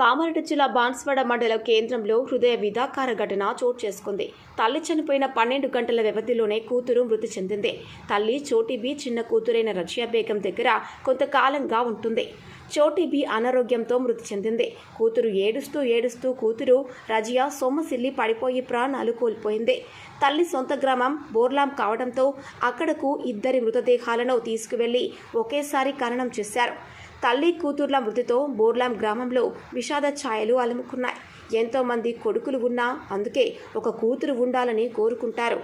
కామారెడ్డి జిల్లా బాన్స్వాడ మండల కేంద్రంలో హృదయ విధాకార ఘటన చోటు చేసుకుంది. తల్లి చనిపోయిన పన్నెండు గంటల వ్యవధిలోనే కూతురు మృతి చెందింది. తల్లి చోటిబి చిన్న కూతురైన రజియా బేగం దగ్గర కొంతకాలంగా ఉంటుంది. చోటిబి అనారోగ్యంతో మృతి చెందింది. కూతురు ఏడుస్తూ ఏడుస్తూ కూతురు రజియా సొమ్మసిల్లి పడిపోయి ప్రాణాలు కోల్పోయింది. తల్లి సొంత గ్రామం బోర్లాం కావడంతో అక్కడకు ఇద్దరి మృతదేహాలను తీసుకువెళ్ళి ఒకేసారి ఖననం చేశారు. తల్లి కూతుర్ల మృతితో బోర్లాం గ్రామంలో విషాద ఛాయలు అలుముకున్నాయి. ఎంతోమంది కొడుకులు ఉన్నా అందుకే ఒక కూతురు ఉండాలని కోరుకుంటారు.